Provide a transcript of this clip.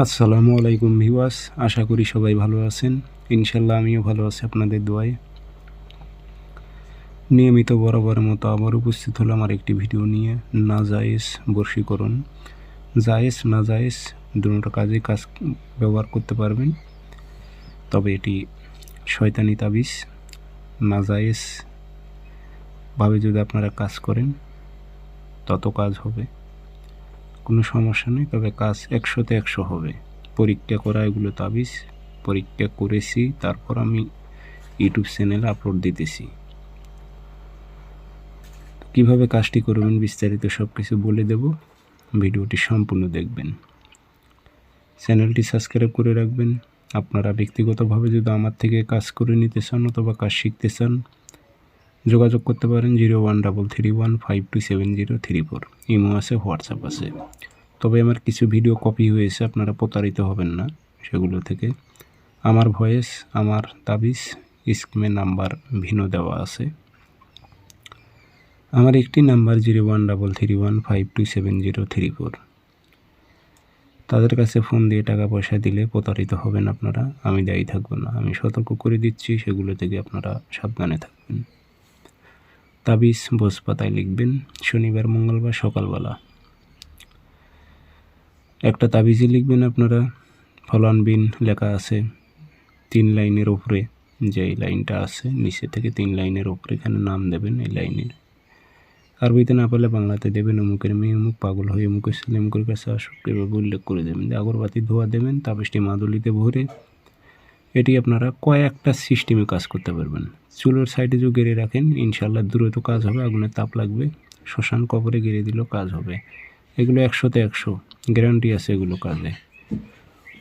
আসসালামু আলাইকুম ভিওয়াস আশা করি সবাই ভালো আছেন। ইনশাল্লাহ আমিও ভালো আছি আপনাদের দোয়ায়। নিয়মিত বরাবরের মতো আবার উপস্থিত হলাম আমার একটি ভিডিও নিয়ে, না জায়েজ বর্ষীকরণ। জায়েজ, না জায়েজ দুটো কাজে কাজ ব্যবহার করতে পারবেন। তবে এটি শয়তানি তাবিজ। না জায়েজ ভাবে যদি আপনারা কাজ করেন, তত কাজ হবে। কোনো সমস্যা নেই, তবে কাজ একশোতে একশো হবে। পরীক্ষা করা এগুলো তাবিজ, পরীক্ষা করেছি, তারপর আমি ইউটিউব চ্যানেলে আপলোড দিতেছি। কীভাবে কাজটি করবেন বিস্তারিত সব কিছু বলে দেব, ভিডিওটি সম্পূর্ণ দেখবেন। চ্যানেলটি সাবস্ক্রাইব করে রাখবেন। আপনারা ব্যক্তিগতভাবে যদি আমার থেকে কাজ করে নিতে চান অথবা কাজ শিখতে চান যোগাযোগ করতে পারেন zero one double three one five two seven zero three four. Imo আছে, হোয়াটসঅ্যাপ আছে। তবে আমার কিছু ভিডিও কপি হয়েছে, আপনারা প্রতারিত হবেন না সেগুলো থেকে। আমার ভয়েস, আমার তাবিজ স্কিমে নাম্বার ভিন্ন দেওয়া আছে। আমার একটি number zero one double three one five two seven zero three four. তাদের কাছে ফোন দিয়ে টাকা পয়সা দিলে প্রতারিত হবেন আপনারা, আমি দায়ী থাকব না। আমি সতর্ক করে দিচ্ছি, সেগুলো থেকে আপনারা সাবধানে থাকবেন। তাবিজ বোস পাতায় লিখবেন, শনিবার, মঙ্গলবার, সকালবেলা। একটা তাবিজে লিখবেন আপনারা। ফলান বিন লেখা আছে তিন লাইনের উপরে, যে এই লাইনটা আছে, নিচে থেকে তিন লাইনের উপরে এখানে নাম দেবেন এই লাইনের। আরবিতে না পারলে বাংলাতে দেবেন, অমুকের মেয়ে, অমুক পাগল হয়ে অমুকের ছেলে, অমুকের কাছে আসুক এভাবে উল্লেখ করে দেবেন। যে আগরবাতি ধোয়া দেবেন, তাবিজটি মাদুলিতে ভরে এটি আপনারা কয়েকটা সিস্টেমে কাজ করতে পারবেন। চুলোর সাইডে যদি গেড়ে রাখেন ইনশাল্লাহ দ্রুত কাজ হবে, আগুনে তাপ লাগবে, শ্মশান কবরে গেড়ে দিলেও কাজ হবে। এগুলো একশোতে একশো, গ্যারান্টি আছে এগুলো কাজে।